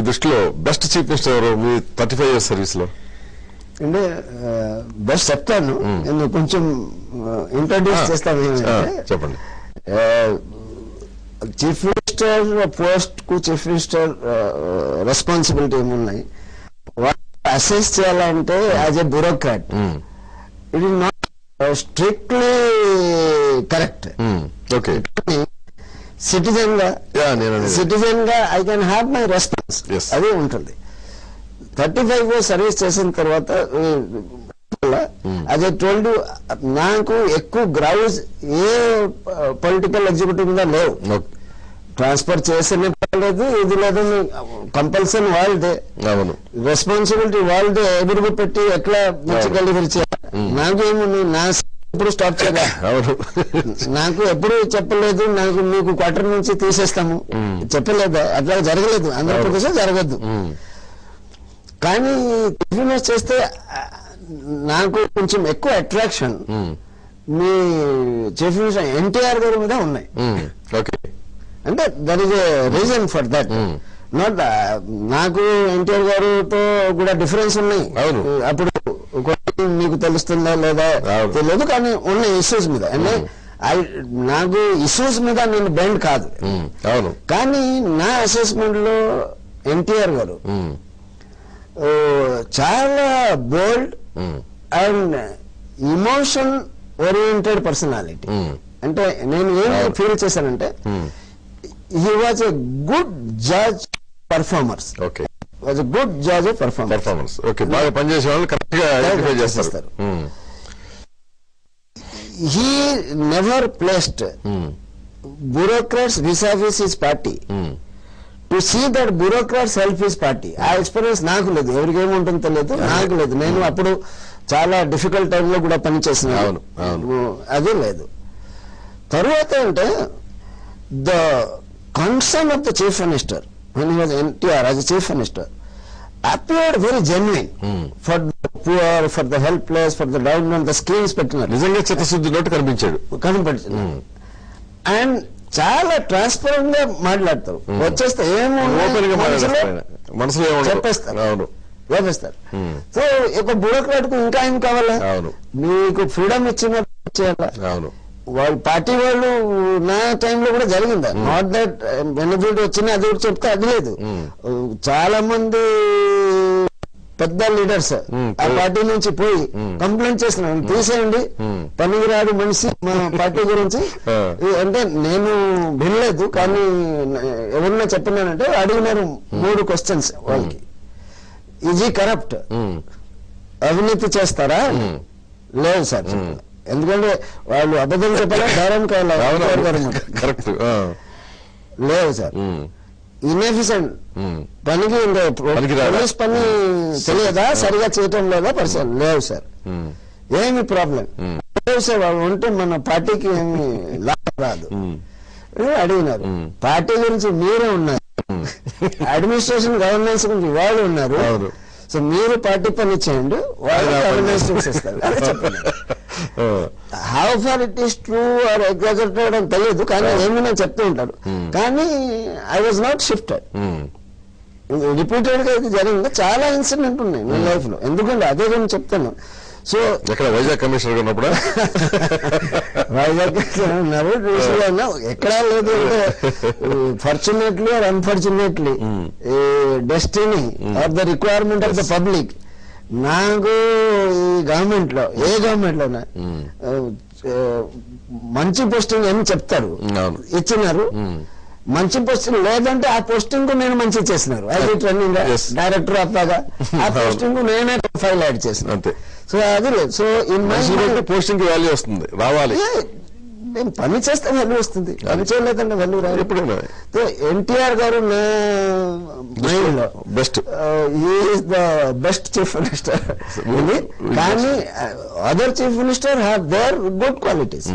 మీ దృష్టిలో best chief minister ఎవరు మీ థర్టీ ఫైవ్ ఇయర్స్ సర్వీస్లో అంటే బెస్ట్ చెప్తాను. నేను కొంచెం ఇంట్రడ్యూస్ చేస్తాను చెప్పండి. చీఫ్ మినిస్టర్ పోస్ట్కు చీఫ్ మినిస్టర్ రెస్పాన్సిబిలిటీ ఏమున్నాయి? అసెస్ చేయాలంటే as a bureaucrat. It is not strictly correct okay. సిటిజన్గా yeah నేను అనేది. సిటిజన్గా I can have my response. అది ఉంటుంది. థర్టీ ఫైవ్ ఇయర్స్ సర్వీస్ చేసిన తర్వాత అదే టోల్డ్ నాకు ఎక్కువ గ్రౌజ్ ఏ పొలిటికల్ ఎగ్జిక్యూటివ్ మీద లేవు. ట్రాన్స్ఫర్ చేసిన లేదు ఇది లేదని కంపల్సరీ వాళ్ళదే. అవును. రెస్పాన్సిబిలిటీ వాళ్ళదే. ఎదురుగు పెట్టి ఎట్లా మంచి. డెలివరీ చేయాలి? నాకేముంది? నా ఎప్పుడు స్టాప్ చేయాలి? అవును. నాకు ఎప్పుడు చెప్పలేదు నాకు మీకు క్వార్టర్ నుంచి తీసేస్తాము. చెప్పలేదు అట్లా జరగలేదు. ఆంధ్రప్రదేశ్ జరగద్దు. కానీ బిజినెస్ చేస్తే నాకు కొంచెం ఎక్కువ అట్రాక్షన్. మీ చీఫ్ మినిస్టర్ ఎన్టీఆర్ గారి మీద ఉన్నాయి. ఓకే. అంటే there is a reason for that. Not నాకు ఎన్టీఆర్ గారితో కూడా డిఫరెన్స్ ఉన్నాయి. అవును. అప్పుడు తెలుస్తుందా లేదా. తెలియదు కానీ ఉన్న ఇష్యూస్ మీద అంటే ఐ నాకు ఇష్యూస్ మీద నేను బెండ్ కాదు. అవును కానీ నా అసెస్మెంట్లో ఎన్టీఆర్ గారు చాలా bold. And emotion oriented personality. అంటే నేను ఏం. ఫీల్ చేశానంటే. He was a good judge performers okay was good judge performer performance okay బాగా పనిచేసే వాళ్ళు కరెక్ట్గా ఐడెంటిఫై చేస్తారు. He never placed. Bureaucrats vis-a-vis his party. To see that bureaucrats help his party ఆ ఎక్స్పీరియన్స్ నాకు లేదు. ఎవరికి ఏముంటుందో తెలియదు నాకు లేదు. నేను అప్పుడు చాలా డిఫికల్ట్ టైంలో కూడా పనిచేసిన అవును. అది లేదు. తర్వాత అంటే the concern of the chief minister when was NTR as chief minister appeared very genuine Hmm. For poor for the helpless for the down the schemes పెట్టినారు నిజంగా చిత్తశుద్ధి నోటు కనిపించాడు కనపడుతుంది అండ్ చాలా ట్రాన్స్పరెంట్గా మాట్లాడతారు వచ్చేస్తే ఓపెన్గా ఏమో. మనసులో. చెప్పేస్తారు. అవును వేపేస్తారు Hmm. సో ఒక బ్యూరోక్రాట్కు ఇంకా ఏం కావాలా. మీకు ఫ్రీడమ్ ఇచ్చిన చేయాలా అవును వాళ్ళ పార్టీ వాళ్ళు నా టైంలో కూడా జరిగింది నాట్ దట్ బెనిఫిట్ వచ్చినా అది కూడా చెప్తే అది లేదు. చాలా మంది పెద్ద లీడర్స్. ఆ పార్టీ నుంచి పోయి. కంప్లైంట్ చేస్తున్నాను తీసేయండి. పనికిరాడు మనిషి మా పార్టీ గురించి అంటే నేను వినలేదు కానీ ఎవరన్నా చెప్పినానంటే అడిగినారు మూడు క్వశ్చన్స్ వాళ్ళకి ఇది కరప్ట్. అవినీతి చేస్తారా. లేదు సార్. ఎందుకంటే వాళ్ళు అబద్ధం చెప్పాలా ధైర్యం కావాలా. కరెక్ట్. లేదు సార్. ఇన్ఎఫిషియెంట్. పనికి? పోలీస్ పని తెలియదా సరిగా చేయటం లేదా పర్సన్ లేవు సార్. ఏమి ప్రాబ్లం. లేవు సార్ వాళ్ళు ఉంటే మన పార్టీకి ఏమి లాభం రాదు అడిగినారు. పార్టీ గురించి మీరే ఉన్నారు. అడ్మినిస్ట్రేషన్ గవర్నెన్స్ గురించి వాళ్ళు ఉన్నారు. సో మీరు పార్టీ పని చేయండి వాళ్ళు అడ్మినిస్ట్రేషన్ చేస్తారు అదే చెప్పండి. How far it is true or exaggerated అని తెలియదు కానీ ఏమైనా చెప్తూ ఉంటారు. కానీ ఐ వాజ్ నాట్ షిఫ్టెడ్. రిపీటెడ్గా ఇది జరిగింది. చాలా ఇన్సిడెంట్ ఉన్నాయి నా లైఫ్లో. ఎందుకంటే అదే నేను చెప్తాను. సో ఎక్కడ వైజాగ్ కమిషనర్గా ఉన్నప్పుడు? వైజాగ్ ఉన్నారు ఎక్కడా లేదు fortunately or unfortunately destiny or the requirement of the public నాకు ఈ గవర్నమెంట్లో ఏ గవర్నమెంట్ లోనా Hmm. మంచి పోస్టింగ్ అని చెప్తారు. ఇచ్చినారు మ్మ్. మంచి పోస్టింగ్ లేదంటే ఆ పోస్టింగ్కు నేను మంచి చేసినారు అది ట్రైనింగ్. డైరెక్టర్ ఆఫ్ ఆ. పోస్టింగ్కు నేనే ఫైల్ యాడ్ చేసిన సో అది లేదు so in my posting value వస్తుంది రావాలి నేను పని చేస్తే వాల్యూ వస్తుంది. పని చేయలేదంటే వాల్యూ రాదు. ఎప్పుడైనా ఎన్టీఆర్ గారు best. Is the best chief minister కానీ other chief minister have their good qualities